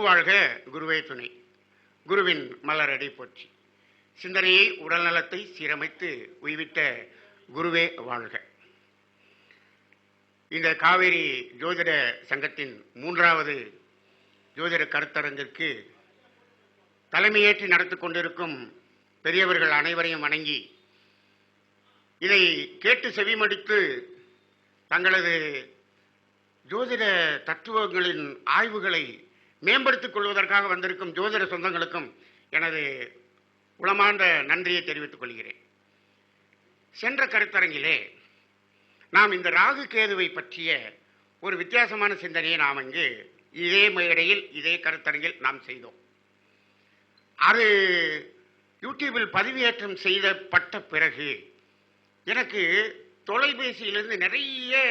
வாழ்க குருவே துணை. குருவின் மலரடி போற்றி. சிந்தனையை உடல்நலத்தை சீரமைத்து உய்விட்ட குருவே வாழ்க. இந்த காவேரி ஜோதிட சங்கத்தின் மூன்றாவது ஜோதிட கருத்தரங்கிற்கு தலைமையேற்றி நடத்தி கொண்டிருக்கும் பெரியவர்கள் அனைவரையும் வணங்கி இதை கேட்டு செவிமடித்து தங்களது ஜோதிட தத்துவங்களின் ஆய்வுகளை மேம்படுத்திக் கொள்வதற்காக வந்திருக்கும் ஜோதிட சொந்தங்களுக்கும் எனது உளமார்ந்த நன்றியை தெரிவித்துக் கொள்கிறேன். சென்ற கருத்தரங்கிலே நாம் இந்த ராகு கேதுவை பற்றிய ஒரு வித்தியாசமான சிந்தனையை நாம் இங்கு இதே மேடையில் இதே கருத்தரங்கில் நாம் செய்தோம். அது யூடியூபில் பதிவேற்றம் செய்தப்பட்ட பிறகு எனக்கு தொலைபேசியிலிருந்து நிறைய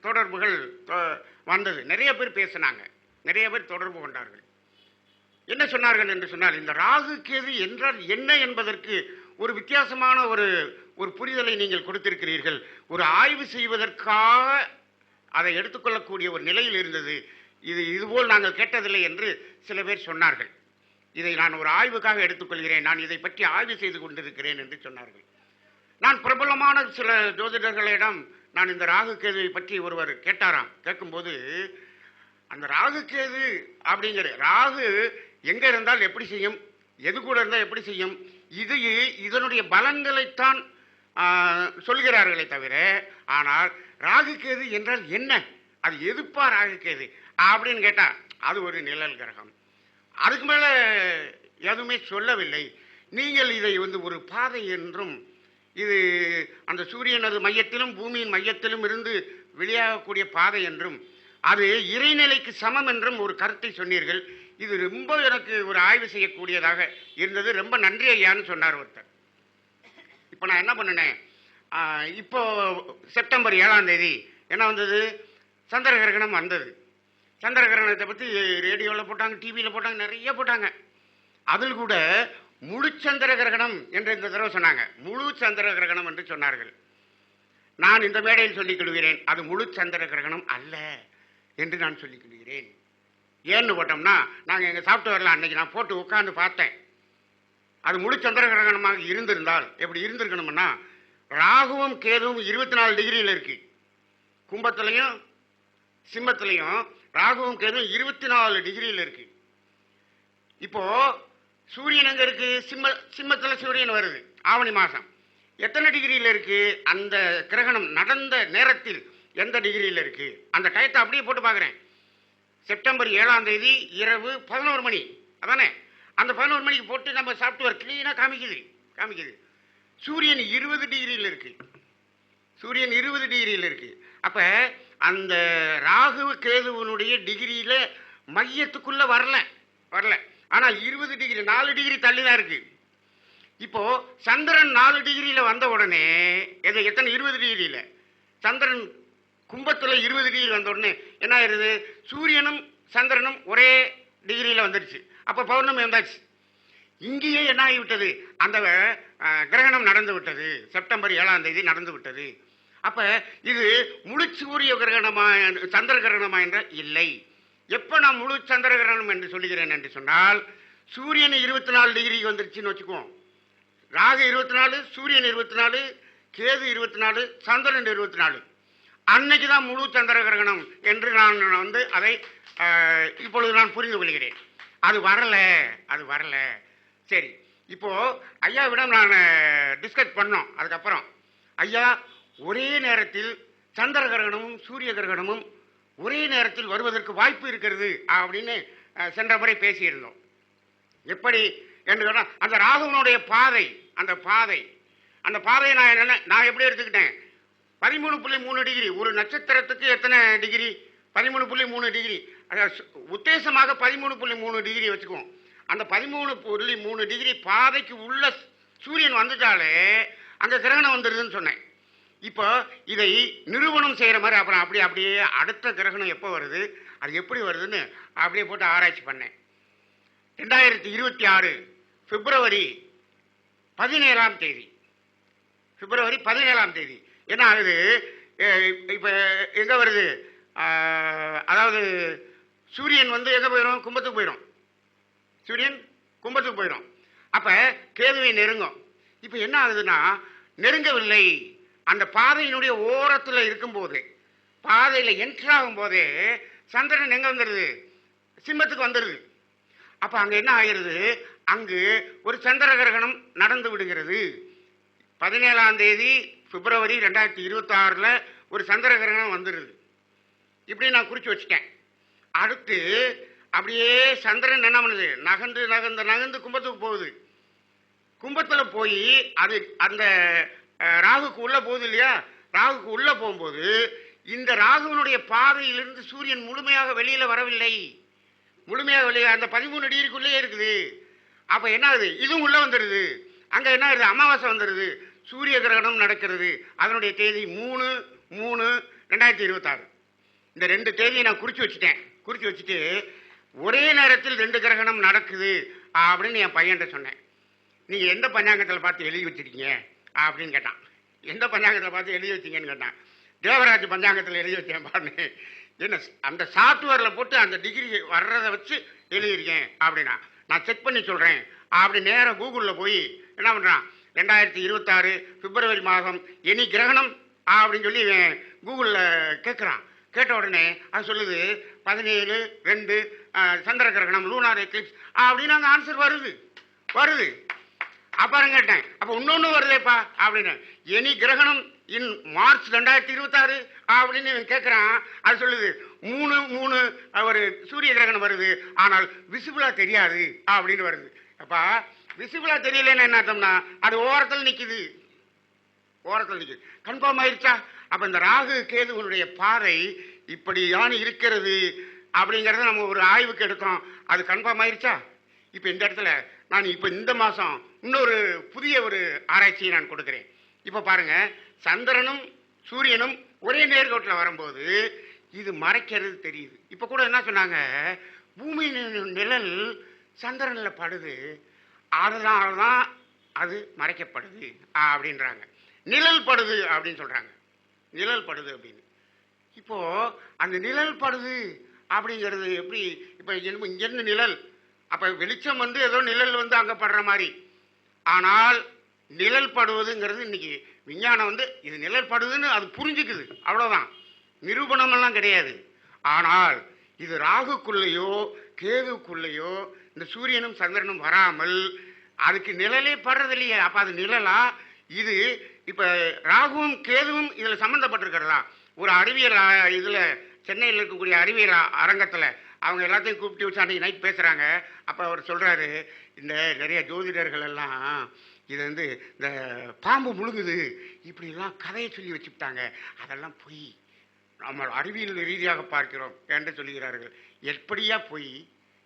தொடர்புகள் தொ- வந்தது. நிறைய பேர் பேசினாங்க. நிறைய பேர் தொடர்பு கொண்டார்கள். என்ன சொன்னார்கள் என்று சொன்னால் இந்த ராகு கேது என்றால் என்ன என்பதற்கு ஒரு வித்தியாசமான ஒரு ஒரு புரிதலை நீங்கள் கொடுத்திருக்கிறீர்கள். ஒரு ஆய்வு செய்வதற்காக அதை எடுத்துக்கொள்ளக்கூடிய ஒரு நிலையில் இருந்தது. இது இதுபோல் நாங்கள் கேட்டதில்லை என்று சில பேர் சொன்னார்கள். இதை நான் ஒரு ஆய்வுக்காக எடுத்துக்கொள்கிறேன். நான் இதை பற்றி ஆய்வு செய்து கொண்டிருக்கிறேன் என்று சொன்னார்கள். நான் பிரபலமான சில ஜோதிடர்களிடம் நான் இந்த ராகு கேதுவை பற்றி ஒருவர் கேட்டாராம். கேட்கும்போது அந்த ராகு கேது அப்படிங்கிற ராகு எங்க இருந்தால் எப்படி செய்யும்? எது கூட இருந்தால் எப்படி செய்யும்? இது இதனுடைய பலன்களைத்தான் சொல்கிறார்களே தவிர ஆனால் ராகு கேது என்றால் என்ன? அது எதுப்பா ராகு கேது அப்படின்னு கேட்டால் அது ஒரு நிழல் கிரகம். அதுக்கு மேலே எதுவுமே சொல்லவில்லை. நீங்கள் இதை வந்து ஒரு பாதை என்றும் இது அந்த சூரியனது மையத்திலும் பூமியின் மையத்திலும் இருந்து வெளியாகக்கூடிய பாதை என்றும் அது இறைநிலைக்கு சமம் என்றும் ஒரு கருத்தை சொன்னீர்கள். இது ரொம்ப எனக்கு ஒரு ஆய்வு செய்யக்கூடியதாக இருந்தது. ரொம்ப நன்றி ஐயான்னு சொன்னார் ஒருத்தர். இப்போ நான் என்ன பண்ணினேன் இப்போ செப்டம்பர் ஏழாம் தேதி என்ன வந்தது? சந்திர கிரகணம் வந்தது. சந்திர கிரகணத்தை பற்றி ரேடியோவில் போட்டாங்க டிவியில் போட்டாங்க நிறைய போட்டாங்க. அதில் கூட முழு சந்திர கிரகணம் என்று இந்த தடவை சொன்னாங்க. முழு சந்திர கிரகணம் என்று சொன்னார்கள். நான் இந்த மேடையில் சொல்லிக் கொள்கிறேன். அது முழு சந்திர கிரகணம் அல்ல. என்று நான் சொல்லிக் கொள்கிறேன். ஏன்னு போட்டோம்னா நாங்கள் எங்கள் சாஃப்ட்வேரில் அன்னைக்கு நான் போட்டு உட்காந்து பார்த்தேன். அது முழு சந்திர கிரகணமாக இருந்திருந்தால் எப்படி இருந்திருக்கணும்னா ராகுவும் கேதுவும் இருபத்தி நாலு டிகிரியில் இருக்கு. கும்பத்திலையும் சிம்மத்திலையும் ராகுவும் கேதுவும் இருபத்தி நாலு டிகிரியில் இருக்கு. இப்போ சூரியன் அங்கே இருக்கு? சிம்ம சிம்மத்தில் சூரியன் வருது. ஆவணி மாதம் எத்தனை டிகிரியில் இருக்கு? அந்த கிரகணம் நடந்த நேரத்தில் எந்த டிகிரியில் இருக்கு? அந்த டயத்தை அப்படியே போட்டு பார்க்குறேன். செப்டம்பர் ஏழாம் தேதி இரவு பதினோரு மணி. அதானே? அந்த பதினோரு மணிக்கு போட்டு நம்ம சாஃப்ட்வேர் கிளீனாக காமிக்குது. காமிக்குது. சூரியன் இருபது டிகிரியில் இருக்கு. சூரியன் இருபது டிகிரியில் இருக்கு. அப்போ அந்த ராகு கேதுவனுடைய டிகிரியில் மையத்துக்குள்ளே வரல. வரல. ஆனால் இருபது டிகிரி நாலு டிகிரி தள்ளி தான் இருக்கு. இப்போ சந்திரன் நாலு டிகிரியில் வந்த உடனே எது எத்தனை இருபது டிகிரியில் சந்திரன் கும்பத்துல இருபது டிகிரி வந்தோடனே என்ன ஆயிருது? சூரியனும் சந்திரனும் ஒரே டிகிரியில் வந்துருச்சு. அப்போ பௌர்ணமி வந்தாச்சு. இங்கேயே என்ன ஆகிவிட்டது? அந்த கிரகணம் நடந்து விட்டது. செப்டம்பர் ஏழாம் தேதி நடந்து விட்டது. அப்போ இது முழு சூரிய கிரகணமா சந்திர கிரகணமா என்ற இல்லை. எப்போ நான் முழு சந்திர கிரகணம் என்று சொல்லுகிறேன் என்று சொன்னால் சூரியன் இருபத்தி நாலு டிகிரிக்கு வந்துருச்சுன்னு வச்சுக்குவோம். ராகு இருபத்தி நாலு சூரியன் இருபத்தி நாலு கேது இருபத்தி நாலு சந்திரன் இருபத்தி நாலு அன்னைக்கு தான் முழு சந்திர கிரகணம் என்று நான் வந்து அதை இப்பொழுது நான் புரிந்து கொள்கிறேன். அது வரல அது வரல. சரி இப்போ ஐயாவிடம் நான் டிஸ்கஸ் பண்ணோம். அதுக்கப்புறம் ஐயா ஒரே நேரத்தில் சந்திர கிரகணமும் சூரிய கிரகணமும் ஒரே நேரத்தில் வருவதற்கு வாய்ப்பு இருக்கிறது அப்படின்னு சென்ற முறை பேசியிருந்தோம். எப்படி என்று சொன்னால் அந்த ராகுவனுடைய பாதை அந்த பாதை அந்த பாதையை நான் என்ன நான் எப்படி எடுத்துக்கிட்டேன்? பதிமூணு புள்ளி மூணு டிகிரி. ஒரு நட்சத்திரத்துக்கு எத்தனை டிகிரி? பதிமூணு புள்ளி மூணு டிகிரி. அதாவது உத்தேசமாக பதிமூணு புள்ளி மூணு டிகிரி வச்சுக்குவோம். அந்த பதிமூணு புள்ளி மூணு டிகிரி பாதைக்கு உள்ள சூரியன் வந்துட்டாலே அந்த கிரகணம் வந்துடுதுன்னு சொன்னேன். இப்போ இதை நிறுவனம் செய்கிற மாதிரி அப்புறம் அப்படியே அப்படியே அடுத்த கிரகணம் எப்போ வருது? அது எப்படி வருதுன்னு அப்படியே போட்டு ஆராய்ச்சி பண்ணேன். ரெண்டாயிரத்தி இருபத்தி ஆறு பிப்ரவரி பதினேழாம் தேதி. பிப்ரவரி பதினேழாம் தேதி. என்ன ஆகுது? இப்போ எங்கே வருது? அதாவது சூரியன் வந்து எங்கே போயிடும் கும்பத்துக்கு போயிடும் சூரியன் கும்பத்துக்கு போயிடும் அப்போ கேதுவை நெருங்கும். இப்போ என்ன ஆகுதுன்னா நெருங்கவில்லை. அந்த பாதையினுடைய ஓரத்தில் இருக்கும்போது பாதையில் என்ட்ரு ஆகும் போதே சந்திரன் எங்கே வந்துடுது சிம்மத்துக்கு வந்துடுது அப்போ அங்கே என்ன ஆகிறது? அங்கு ஒரு சந்திர கிரகணம் நடந்து விடுகிறது. பதினேழாம் தேதி பிப்ரவரி ரெண்டாயிரத்தி இருபத்தி ஒரு சந்திர கிரகணம் வந்துடுது இப்படி நான் குறித்து வச்சுட்டேன். அடுத்து அப்படியே சந்திரன் என்ன பண்ணுது? நகர்ந்து நகர்ந்து நகர்ந்து கும்பத்துக்கு போகுது. கும்பத்தில் போய் அது அந்த ராகுக்கு உள்ளே போகுது இல்லையா? ராகுக்கு உள்ளே போகும்போது இந்த ராகுவனுடைய பாதையிலிருந்து சூரியன் முழுமையாக வெளியில் வரவில்லை. முழுமையாக வெளியே அந்த பதிமூணு டிகிரிக்குள்ளேயே இருக்குது. அப்போ என்ன ஆகுது? இதுவும் உள்ளே வந்துடுது அங்கே என்ன ஆகுது? அமாவாசை வந்துடுது சூரிய கிரகணம் நடக்கிறது. அதனுடைய தேதி மூணு மூணு ரெண்டாயிரத்தி இருபத்தாறு. இந்த ரெண்டு தேதியை நான் குறித்து வச்சுட்டேன். குறித்து வச்சுட்டு ஒரே நேரத்தில் ரெண்டு கிரகணம் நடக்குது அப்படின்னு என் பையன்கிட்ட சொன்னேன். நீங்கள் எந்த பஞ்சாங்கத்தில் பார்த்து எழுதி வச்சிருக்கீங்க? அப்படின்னு கேட்டான். எந்த பஞ்சாங்கத்தில் பார்த்து எழுதி வச்சிங்கன்னு கேட்டான். தேவராஜ் பஞ்சாங்கத்தில் எழுதி வச்சேன் பாருன்னு. என்ன அந்த சாஃப்ட்வேரில் போட்டு அந்த டிகிரி வர்றதை வச்சு எழுதியிருக்கேன் அப்படின்னா. நான் செக் பண்ணி சொல்கிறேன் அப்படி நேராக கூகுளில் போய் என்ன பண்ணுறான் ரெண்டாயிரத்தி இருபத்தாறு பிப்ரவரி மாதம். எனி கிரகணம்? அப்படின்னு சொல்லி இவன் கூகுளில் கேட்குறான் கேட்ட உடனே அது சொல்லுது பதினேழு ரெண்டு சந்திர கிரகணம் லூனார் எக்லிப்ஸ் அப்படின்னு அந்த ஆன்சர் வருது. வருது. அப்புறம் கேட்டேன். அப்போ இன்னொன்று வருதேப்பா அப்படின்னு. எனி கிரகணம் இன் மார்ச் ரெண்டாயிரத்தி இருபத்தாறு அப்படின்னு இவன் கேட்குறான் அது சொல்லுது மூணு மூணு ஒரு சூரிய கிரகணம் வருது. ஆனால் விசிபிளாக தெரியாது அப்படின்னு வருது. அப்பா விசிபிளா தெரியலன்னு என்ன அர்த்தம்னா அது ஓரத்தில் நிக்குது. ஓரத்தில் நிக்குது. கன்ஃபார்ம் ஆயிருச்சா? அப்ப இந்த ராகு கேதுவனுடைய பாறை இப்படியான இருக்கிறது அப்படிங்கறத நம்ம ஒரு ஆய்வுக்கு எடுத்தோம். அது கன்ஃபார்ம் ஆயிருச்சா? இப்ப இந்த இடத்துல நான் இப்ப இந்த மாசம் இன்னொரு புதிய ஒரு ஆராய்ச்சியை நான் கொடுக்கிறேன். இப்ப பாருங்க சந்திரனும் சூரியனும் ஒரே நேர்கோட்டில் வரும்போது இது மறைக்கிறது தெரியுது. இப்ப கூட என்ன சொன்னாங்க? பூமியின் நிழல் சந்திரனில் படுது. அதனால தான் அது மறைக்கப்படுது அப்படின்றாங்க. நிழல் படுது அப்படின்னு சொல்கிறாங்க நிழல் படுது அப்படின்னு. இப்போது அந்த நிழல் படுது அப்படிங்கிறது எப்படி? இப்போ இங்கேருந்து நிழல். அப்போ வெளிச்சம் வந்து ஏதோ நிழல் வந்து அங்கே படுற மாதிரி. ஆனால் நிழல் படுவதுங்கிறது இன்னைக்கு விஞ்ஞானம் வந்து இது நிழல் படுதுன்னு அது புரிஞ்சுக்குது. அவ்வளோதான் நிரூபணமெல்லாம் கிடையாது. ஆனால் இது ராகுக்குள்ளேயோ கேதுக்குள்ளேயோ இந்த சூரியனும் சந்திரனும் வராமல் அதுக்கு நிழலே படுறது இல்லையே அப்போ அது நிழலா? இது இப்போ ராகுவும் கேதுவும் இதில் சம்மந்தப்பட்டிருக்கிறதா ஒரு அறிவியல் இதில் சென்னையில் இருக்கக்கூடிய அறிவியல் அரங்கத்தில் அவங்க எல்லாத்தையும் கூப்பிட்டு வச்சு அன்னைக்கு நைட் பேசுகிறாங்க அப்போ அவர் சொல்கிறாரு இந்த நிறைய ஜோதிடர்கள் எல்லாம் இது வந்து இந்த பாம்பு முழுங்குது இப்படிலாம் கதையை சொல்லி வச்சுட்டாங்க அதெல்லாம் பொய். நம்ம அறிவியல் ரீதியாக பார்க்கிறோம் என்று சொல்லுகிறார்கள். எப்படியா பொய்?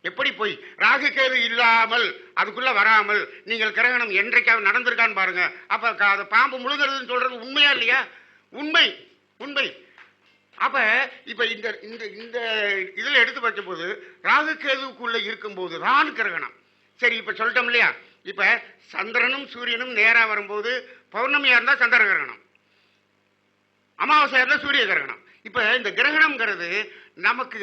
எப்படி பொய் ராகு கேது இல்லாமல் அதுக்குள்ள வராமல் நீங்கள் கிரகணம் என்றைக்காவது நடந்திருக்கான்னு பாருங்க. அப்ப அதை அது பாம்பு முழுங்குறதுன்னு சொல்றது உண்மையா இல்லையா? உண்மை உண்மை. அப்ப இப்ப இந்த இந்த இந்த இதுல எடுத்து பார்க்கும்போது ராகு கேதுவுக்குள்ள இருக்கும்போது தான் கிரகணம். சரி இப்ப சொல்லிட்டோம் இல்லையா? இப்ப சந்திரனும் சூரியனும் நேரா வரும்போது பௌர்ணமியா இருந்தா சந்திர கிரகணம். அமாவாசையா இருந்தா சூரிய கிரகணம். இப்ப இந்த கிரகணம்ங்கிறது நமக்கு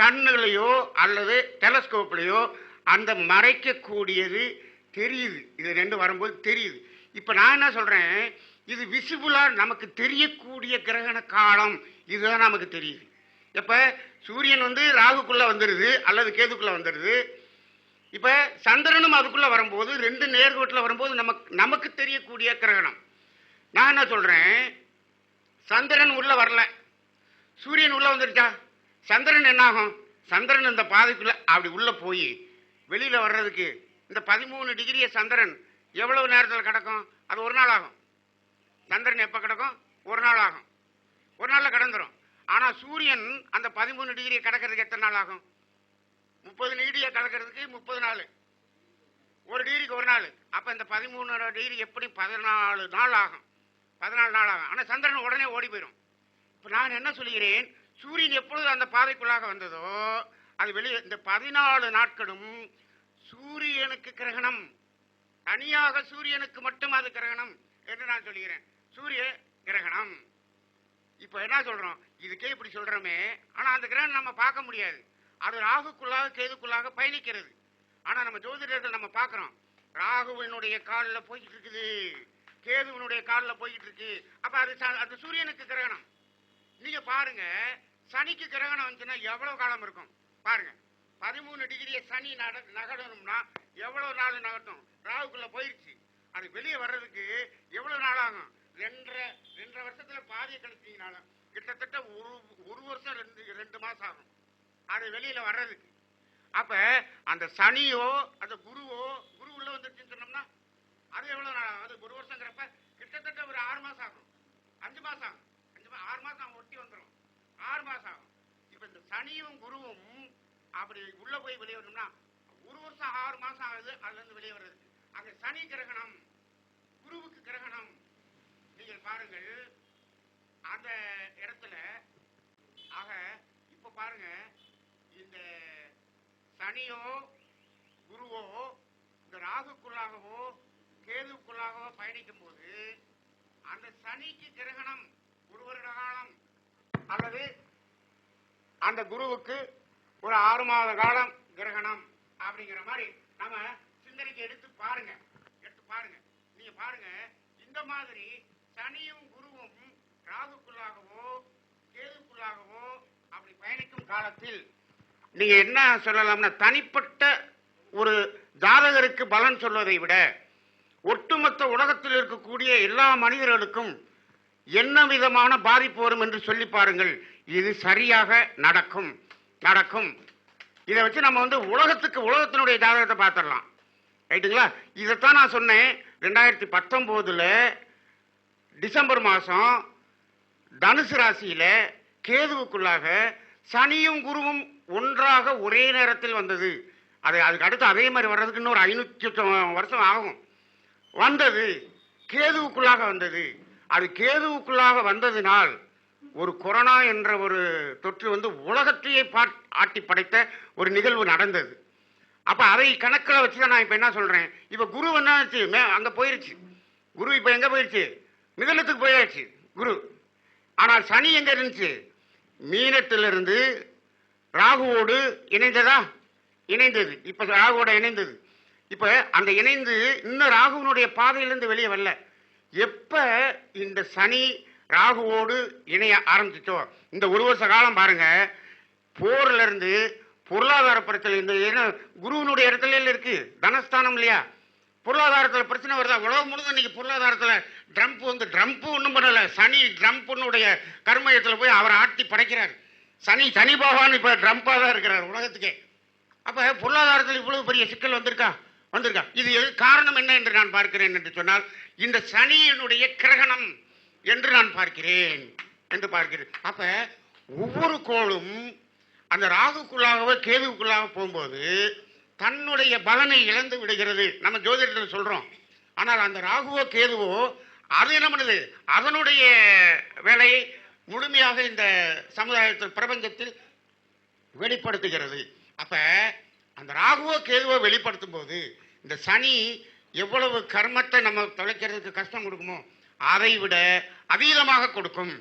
கண்ணுலையோ அல்லது டெலஸ்கோப்லையோ அந்த மறைக்கக்கூடியது தெரியுது. இது ரெண்டு வரும்போது தெரியுது. இப்போ நான் என்ன சொல்கிறேன் இது விசிபிளாக நமக்கு தெரியக்கூடிய கிரகண காலம். இதுதான் நமக்கு தெரியுது. இப்போ சூரியன் வந்து ராகுக்குள்ளே வந்துடுது அல்லது கேதுக்குள்ளே வந்துடுது இப்போ சந்திரனும் அதுக்குள்ளே வரும்போது ரெண்டு நேர்கோட்டில் வரும்போது நமக்கு நமக்கு தெரியக்கூடிய கிரகணம். நான் என்ன சொல்கிறேன் சந்திரன் உள்ளே வரல. சூரியன் உள்ளே வந்துருச்சா? சந்திரன் என்னாகும்? சந்திரன் இந்த பாதைக்குள்ள அப்படி உள்ள போய் வெளியில வர்றதுக்கு இந்த பதிமூணு டிகிரியை சந்திரன் எவ்வளவு நேரத்தில் கிடக்கும்? அது ஒரு நாள் ஆகும். சந்திரன் எப்போ கிடக்கும்? ஒரு நாள் ஆகும். ஒரு நாளில் கிடந்துடும் ஆனால் சூரியன் அந்த பதிமூணு டிகிரியை கிடக்கிறதுக்கு எத்தனை நாள் ஆகும்? முப்பது டிகிரியை கடக்கிறதுக்கு முப்பது நாள். ஒரு டிகிரிக்கு ஒரு நாள். அப்போ இந்த பதிமூணு டிகிரி எப்படி பதினாலு நாள் ஆகும்? பதினாலு நாள் ஆகும். ஆனால் சந்திரன் உடனே ஓடி போயிடும் இப்போ நான் என்ன சொல்கிறேன் சூரியன் எப்பொழுது அந்த பாதைக்குள்ளாக வந்ததோ அது வெளியே இந்த பதினாலு நாட்களும் சூரியனுக்கு கிரகணம். தனியாக சூரியனுக்கு மட்டும் அது கிரகணம் என்று நான் சொல்கிறேன் சூரிய கிரகணம். இப்ப என்ன சொல்றோம்? இதுக்கே இப்படி சொல்றோமே. ஆனா அந்த கிரகணம் நம்ம பார்க்க முடியாது. அது ராகுக்குள்ளாக கேதுக்குள்ளாக பயணிக்கிறது. ஆனா நம்ம ஜோதிடர்கள் நம்ம பார்க்கிறோம். ராகுவினுடைய காலில் போய்கிட்டு இருக்குது. கேதுவினுடைய காலில் போய்கிட்டு இருக்கு. அப்ப அது அது சூரியனுக்கு கிரகணம். நீங்க பாருங்க சனிக்கு கிரகணம் வந்துச்சுன்னா எவ்வளவு காலம் இருக்கும்? பாருங்க. பதிமூணு டிகிரியை சனி நட நகரணும்னா எவ்வளவு நாள் நகட்டும் ராவுக்குள்ள போயிருச்சு. அது வெளியே வர்றதுக்கு எவ்வளவு நாள் ஆகும்? ரெண்டரை ரெண்டரை வருஷத்துல பாதியை கழிச்சீங்கனாலும் கிட்டத்தட்ட ஒரு ஒரு வருஷம் ரெண்டு ரெண்டு மாசம் ஆகும். அது வெளியில வர்றதுக்கு. அப்ப அந்த சனியோ அந்த குருவோ குரு உள்ள வந்துருச்சுன்னு சொன்னோம்னா அது எவ்வளவு நாள் ஆகும்? அது ஒரு வருஷங்கிறப்ப கிட்டத்தட்ட ஒரு ஆறு மாசம் ஆகும். அஞ்சு மாசம் ஆகும். அஞ்சு ஆறு மாசம் ஒட்டி வந்துடும் ஆறு மாசம். ஆகும் இப்ப இந்த சனியும் குருவும் அப்படி உள்ள போய் வெளியே வரணும்னா ஒரு வருஷம் ஆறு மாசம் ஆகுது அதுல இருந்து வெளியே வர்றது. அங்க சனி கிரகணம் குருவுக்கு கிரகணம். நீங்கள் பாருங்கள் அந்த இடத்துல ஆக இப்ப பாருங்க இந்த சனியோ குருவோ இந்த ராகுக்குள்ளாகவோ கேதுக்குள்ளாகவோ பயணிக்கும் போது அந்த சனிக்கு கிரகணம் ஒரு வருட காலம். அல்லது அந்த குருவுக்கு ஒரு ஆறு மாத காலம் கிரகணம் அப்படிங்கிற மாதிரி நம்ம சிந்தனைக்கு எடுத்து பாருங்க. எடுத்து பாருங்க. நீங்க பாருங்க. இந்த மாதிரி சனியும் குருவும் ராகுக்குள்ளாகவோ கேதுக்குள்ளாகவோ அப்படி பயணிக்கும் காலத்தில் நீங்க என்ன சொல்லலாம்னா தனிப்பட்ட ஒரு ஜாதகருக்கு பலன் சொல்வதை விட ஒட்டுமொத்த உலகத்தில் இருக்கக்கூடிய எல்லா மனிதர்களுக்கும் என்ன விதமான பாதிப்பு வரும் என்று சொல்லி பாருங்கள். இது சரியாக நடக்கும். நடக்கும். இதை வச்சு நம்ம வந்து உலகத்துக்கு உலகத்தினுடைய ஜாதகத்தை பார்த்துடலாம். ரைட்டுங்களா இதைத்தான் நான் சொன்னேன். ரெண்டாயிரத்தி பத்தொம்போதில் டிசம்பர் மாதம் தனுசு ராசியில் கேதுவுக்குள்ளாக சனியும் குருவும் ஒன்றாக ஒரே நேரத்தில் வந்தது. அது அதுக்கு அடுத்து அதே மாதிரி வர்றதுக்கு இன்னொரு ஐநூற்றி வருஷம் ஆகும். வந்தது. கேதுவுக்குள்ளாக வந்தது. அது கேதுவுக்குள்ளாக வந்ததினால் ஒரு கொரோனா என்ற ஒரு தொற்று வந்து உலகத்தையே பாட் ஆட்டி படைத்த ஒரு நிகழ்வு நடந்தது. அப்ப அதை கணக்கில் வச்சு தான் நான் இப்ப என்ன சொல்றேன்? இப்ப குரு என்ன ஆச்சு மே- அங்க போயிருச்சு. குரு இப்ப எங்க போயிருச்சு? மிதனத்துக்கு போயாச்சு குரு. ஆனால் சனி எங்க இருந்துச்சு? மீனத்திலிருந்து ராகுவோடு இணைந்ததா? இணைந்தது. இப்ப ராகுவோட இணைந்தது. இப்ப அந்த இணைந்து இன்னும் ராகுவினுடைய பாதையிலிருந்து வெளியே வரல. எப்ப இந்த சனி ராகுவோடு இணைய ஆரம்பிச்சிச்சோ இந்த ஒரு வருஷ காலம் பாருங்க போர்ல இருந்து பொருளாதார பிரச்சனை இந்த ஏன்னா குருவினுடைய இடத்துல இருக்கு தனஸ்தானம் இல்லையா? பொருளாதாரத்துல பிரச்சனை வருதா? உலகம் முழுதும் இன்னைக்கு பொருளாதாரத்துல ட்ரம்ப் வந்து ட்ரம்ப் ஒன்றும் பண்ணல சனி ட்ரம்ப்னுடைய கர்மயத்துல போய் அவரை ஆட்டி படைக்கிறார். சனி சனி பகவான் இப்ப ட்ரம்ப்பா தான் இருக்கிறார் உலகத்துக்கே. அப்ப பொருளாதாரத்தில் இவ்வளவு பெரிய சிக்கல் வந்திருக்கா? வந்திருக்கா. இது எது- காரணம் என்ன என்று நான் பார்க்கிறேன் என்று சொன்னால் இந்த சனியினுடைய கிரகணம் என்று நான் பார்க்கிறேன் என்று பார்க்கிறேன். அப்ப ஒவ்வொரு கோளும் அந்த ராகுக்குள்ளாகவோ கேதுவுக்குள்ளாக போகும்போது தன்னுடைய பலனை இழந்து விடுகிறது. நம்ம ஜோதிடத்தில் சொல்றோம். ஆனால் அந்த ராகுவோ கேதுவோ அது என்ன பண்ணுது? அதனுடைய வேலையை முழுமையாக இந்த சமுதாயத்தில் பிரபஞ்சத்தில் வெளிப்படுத்துகிறது. அப்போ அந்த ராகுவோ கேதுவோ வெளிப்படுத்தும் போது இந்த சனி எவ்வளவு கர்மத்தை நம்ம தொலைக்கிறதுக்கு கஷ்டம் கொடுக்குமோ அதை விட அதீதமாக கொடுக்கும்.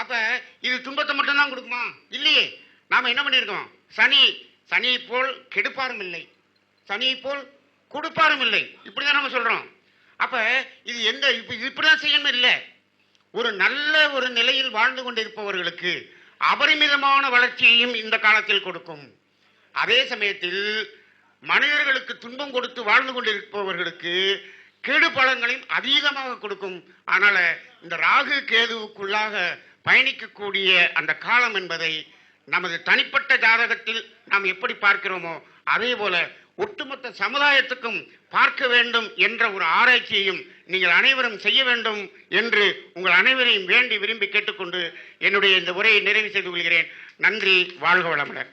அப்ப இது துன்பத்தை மட்டும்தான் கொடுக்குமா? இல்லையே. நாம என்ன பண்ணியிருக்கோம்? சனி சனியை போல் கெடுப்பாரும் இல்லை. சனியை போல் கொடுப்பாரும் இல்லை. இப்படிதான் நம்ம சொல்றோம். அப்ப இது எந்த இப்ப இது இப்படிதான் செய்யணும்? இல்லை. ஒரு நல்ல ஒரு நிலையில் வாழ்ந்து கொண்டிருப்பவர்களுக்கு அபரிமிதமான வளர்ச்சியையும் இந்த காலத்தில் கொடுக்கும். அதே சமயத்தில் மனிதர்களுக்கு துன்பம் கொடுத்து வாழ்ந்து கொண்டிருப்பவர்களுக்கு கெடு பலன்களையும் கொடுக்கும். அதனால இந்த ராகு கேதுவுக்குள்ளாக பயணிக்கக்கூடிய அந்த காலம் என்பதை நமது தனிப்பட்ட ஜாதகத்தில் நாம் எப்படி பார்க்கிறோமோ அதே போல ஒட்டுமொத்த சமுதாயத்துக்கும் பார்க்க வேண்டும் என்ற ஒரு ஆராய்ச்சியையும் நீங்கள் அனைவரும் செய்ய வேண்டும் என்று உங்கள் அனைவரையும் வேண்டி விரும்பி கேட்டுக்கொண்டு என்னுடைய இந்த உரையை நிறைவு செய்து கொள்கிறேன். நன்றி வாழ்க வளமுடன்.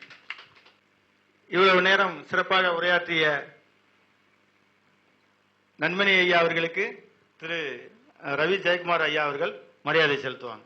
இவ்வளவு நேரம் சிறப்பாக உரையாற்றிய நன்மணி ஐயா அவர்களுக்கு திரு ரவி ஜெயக்குமார் ஐயா அவர்கள் மரியாதை செலுத்துவாங்க.